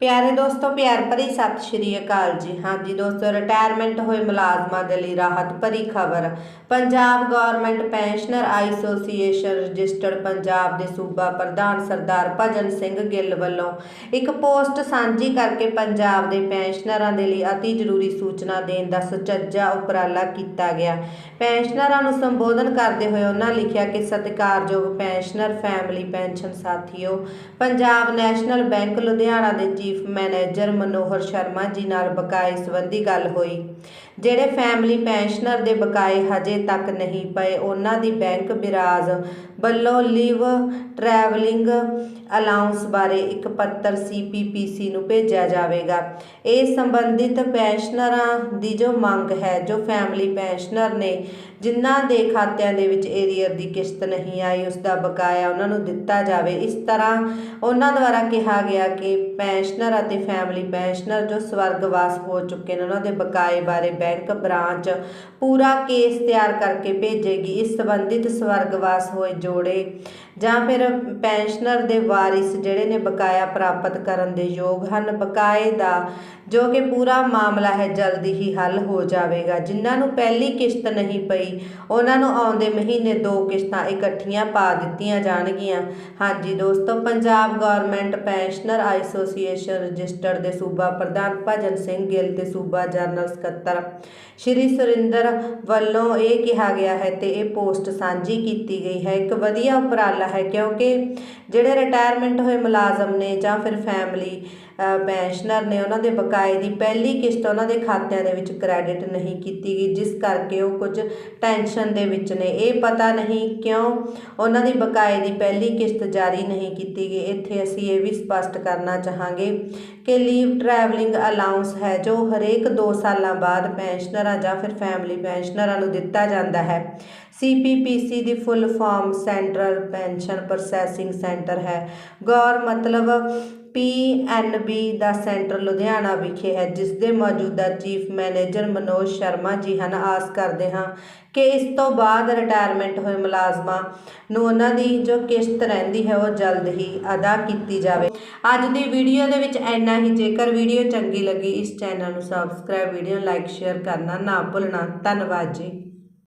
ਪਿਆਰੇ ਦੋਸਤੋ, ਪਿਆਰ ਭਰੀ ਸਤਿ ਸ਼੍ਰੀ ਅਕਾਲ ਜੀ। ਹਾਂਜੀ ਦੋਸਤੋ ਰਿਟਾਇਰਮੈਂਟ ਹੋਏ ਮੁਲਾਜ਼ਮਾਂ ਦੇ ਲਈ ਰਾਹਤ ਭਰੀ ਖਬਰ। Punjab government pensioner association registered Punjab ਦੇ ਸੂਬਾ ਪ੍ਰਧਾਨ ਸਰਦਾਰ ਭਜਨ ਸਿੰਘ ਗਿੱਲ ਵੱਲੋਂ ਇੱਕ ਪੋਸਟ ਸਾਂਝੀ ਕਰਕੇ ਪੰਜਾਬ ਦੇ ਪੈਨਸ਼ਨਰਾਂ ਦੇ ਲਈ ਅਤੀ ਜ਼ਰੂਰੀ ਸੂਚਨਾ ਦੇਣ ਦਾ ਸੁਚੱਜਾ ਉਪਰਾਲਾ ਕੀਤਾ ਗਿਆ। ਪੈਨਸ਼ਨਰਾਂ ਨੂੰ ਸੰਬੋਧਨ ਕਰਦੇ ਹੋਏ ਉਹਨਾਂ ਲਿਖਿਆ ਕਿ ਸਤਿਕਾਰਯੋਗ ਪੈਨਸ਼ਨਰ ਫੈਮਿਲੀ ਪੈਨਸ਼ਨ ਸਾਥੀਓ, ਪੰਜਾਬ ਨੈਸ਼ਨਲ ਬੈਂਕ ਲੁਧਿਆਣਾ ਦੇ ਚੀਫ ਮੈਨੇਜਰ ਮਨੋਹਰ ਸ਼ਰਮਾ ਜੀ ਨਾਲ ਬਕਾਏ ਸੰਬੰਧੀ ਗੱਲ ਹੋਈ, ਜਿਹੜੇ ਫੈਮਿਲੀ ਪੈਨਸ਼ਨਰ ਦੇ ਬਕਾਏ ਹਜੇ ਤੱਕ ਨਹੀਂ ਪਏ, ਉਹਨਾਂ ਦੀ ਬੈਂਕ ਬਿਰਾਜ ਵੱਲੋਂ ਲਿਵ ਟਰੈਵਲਿੰਗ ਅਲਾਉਂਸ ਬਾਰੇ ਇੱਕ ਪੱਤਰ ਸੀਪੀਪੀਸੀ ਨੂੰ ਭੇਜਿਆ ਜਾਵੇਗਾ। ਇਹ ਸੰਬੰਧਿਤ ਪੈਨਸ਼ਨਰਾਂ ਦੀ ਜੋ ਮੰਗ ਹੈ, ਜੋ ਫੈਮਿਲੀ ਪੈਨਸ਼ਨਰ ਨੇ, ਜਿਨ੍ਹਾਂ ਦੇ ਖਾਤਿਆਂ ਦੇ ਵਿੱਚ ਏਰੀਅਰ ਦੀ ਕਿਸ਼ਤ ਨਹੀਂ ਆਈ, ਉਸ ਦਾ ਬਕਾਇਆ ਉਹਨਾਂ ਨੂੰ ਦਿੱਤਾ ਜਾਵੇ। ਇਸ ਤਰ੍ਹਾਂ ਉਹਨਾਂ ਦੁਆਰਾ ਕਿਹਾ ਗਿਆ ਕਿ ਪੈਨਸ਼ਨ ਪੈਨਸ਼ਨਰ ਅਤੇ ਫੈਮਿਲੀ ਪੈਨਸ਼ਨਰ ਜੋ ਸਵਰਗਵਾਸ ਹੋ ਚੁੱਕੇ ਨੇ, ਉਹਨਾਂ ਦੇ ਬਕਾਏ ਬਾਰੇ ਬੈਂਕ ਬ੍ਰਾਂਚ ਪੂਰਾ ਕੇਸ ਤਿਆਰ ਕਰਕੇ ਭੇਜੇਗੀ। ਇਸ ਸੰਬੰਧਿਤ ਸਵਰਗਵਾਸ ਹੋਏ ਜੋੜੇ ਜਾਂ ਫਿਰ ਪੈਨਸ਼ਨਰ ਦੇ ਵਾਰਿਸ ਜਿਹੜੇ ਨੇ ਬਕਾਇਆ ਪ੍ਰਾਪਤ ਕਰਨ ਦੇ ਯੋਗ ਹਨ, ਬਕਾਏ ਦਾ, ਜੋ ਕਿ ਪੂਰਾ ਮਾਮਲਾ ਹੈ, ਜਲਦੀ ਹੀ ਹੱਲ ਹੋ ਜਾਵੇਗਾ। ਜਿਨ੍ਹਾਂ ਨੂੰ ਪਹਿਲੀ ਕਿਸ਼ਤ ਨਹੀਂ ਪਈ, ਉਹਨਾਂ ਨੂੰ ਆਉਂਦੇ ਮਹੀਨੇ ਦੋ ਕਿਸ਼ਤਾਂ ਇਕੱਠੀਆਂ ਪਾ ਦਿੱਤੀਆਂ ਜਾਣਗੀਆਂ। ਹਾਂਜੀ ਦੋਸਤੋ, Punjab government pensioner association registered ਦੇ ਸੂਬਾ ਪ੍ਰਧਾਨ ਭਜਨ ਸਿੰਘ ਗਿੱਲ ਤੇ ਸੂਬਾ ਜਨਰਲ ਸਕੱਤਰ ਸ਼੍ਰੀ ਸੁਰਿੰਦਰ ਵੱਲੋਂ ਇਹ ਕਿਹਾ ਗਿਆ ਹੈ ਤੇ ਇਹ ਪੋਸਟ ਸਾਂਝੀ ਕੀਤੀ ਗਈ ਹੈ। ਇੱਕ ਵਧੀਆ ਉਪਰਾਲਾ ਹੈ, ਕਿਉਂਕਿ ਜਿਹੜੇ ਰਿਟਾਇਰਮੈਂਟ ਹੋਏ ਮੁਲਾਜ਼ਮ ਨੇ ਜਾਂ ਫਿਰ ਫੈਮਿਲੀ ਪੈਨਸ਼ਨਰ ਨੇ, ਉਹਨਾਂ ਦੇ ਬਕਾਏ ਦੀ ਪਹਿਲੀ ਕਿਸ਼ਤ ਉਹਨਾਂ ਦੇ ਖਾਤਿਆਂ ਦੇ ਵਿੱਚ ਕ੍ਰੈਡਿਟ ਨਹੀਂ ਕੀਤੀ ਗਈ, ਜਿਸ ਕਰਕੇ ਉਹ ਕੁਝ ਟੈਨਸ਼ਨ ਦੇ ਵਿੱਚ ਨੇ। ਇਹ ਪਤਾ ਨਹੀਂ ਕਿਉਂ ਉਹਨਾਂ ਦੀ ਬਕਾਏ ਦੀ ਪਹਿਲੀ ਕਿਸ਼ਤ ਜਾਰੀ ਨਹੀਂ ਕੀਤੀ ਗਈ। ਇੱਥੇ ਅਸੀਂ ਇਹ ਵੀ ਸਪਸ਼ਟ ਕਰਨਾ ਚਾਹਾਂਗੇ ਕਿ ਲੀਵ ਟਰੈਵਲਿੰਗ ਅਲਾਉਂਸ ਹੈ, ਜੋ ਹਰੇਕ 2 ਸਾਲਾਂ ਬਾਅਦ ਪੈਨਸ਼ਨਰਾਂ ਜਾਂ ਫਿਰ ਫੈਮਿਲੀ ਪੈਨਸ਼ਨਰਾਂ ਨੂੰ ਦਿੱਤਾ ਜਾਂਦਾ ਹੈ। ਸੀਪੀਪੀਸੀ ਦੀ full form central pension processing centre ਹੈ। ਗੌਰ ਮਤਲਬ ਪੀਐਨਬੀ ਦਾ ਸੈਂਟਰ ਲੁਧਿਆਣਾ ਵਿਖੇ ਹੈ ਜਿਸ ਦੇ ਮੌਜੂਦਾ ਚੀਫ ਮੈਨੇਜਰ ਮਨੋਜ ਸ਼ਰਮਾ ਜੀ ਹਨ। ਆਸ ਕਰਦੇ ਹਾਂ ਕਿ ਇਸ ਤੋਂ ਬਾਅਦ ਰਿਟਾਇਰਮੈਂਟ ਹੋਏ ਮੁਲਾਜ਼ਮਾਂ ਨੂੰ ਉਹਨਾਂ ਦੀ ਜੋ ਕਿਸ਼ਤ ਰਹਿੰਦੀ ਹੈ, ਉਹ ਜਲਦ ਹੀ ਅਦਾ ਕੀਤੀ ਜਾਵੇ। ਅੱਜ ਦੀ ਵੀਡੀਓ ਦੇ ਵਿੱਚ ਇੰਨਾ ਹੀ। ਜੇਕਰ ਵੀਡੀਓ ਚੰਗੀ ਲੱਗੀ, ਇਸ ਚੈਨਲ ਨੂੰ ਸਬਸਕ੍ਰਾਈਬ ਵੀਡੀਓ ਲਾਈਕ ਸ਼ੇਅਰ ਕਰਨਾ ਨਾ ਭੁੱਲਣਾ। ਧੰਨਵਾਦ ਜੀ।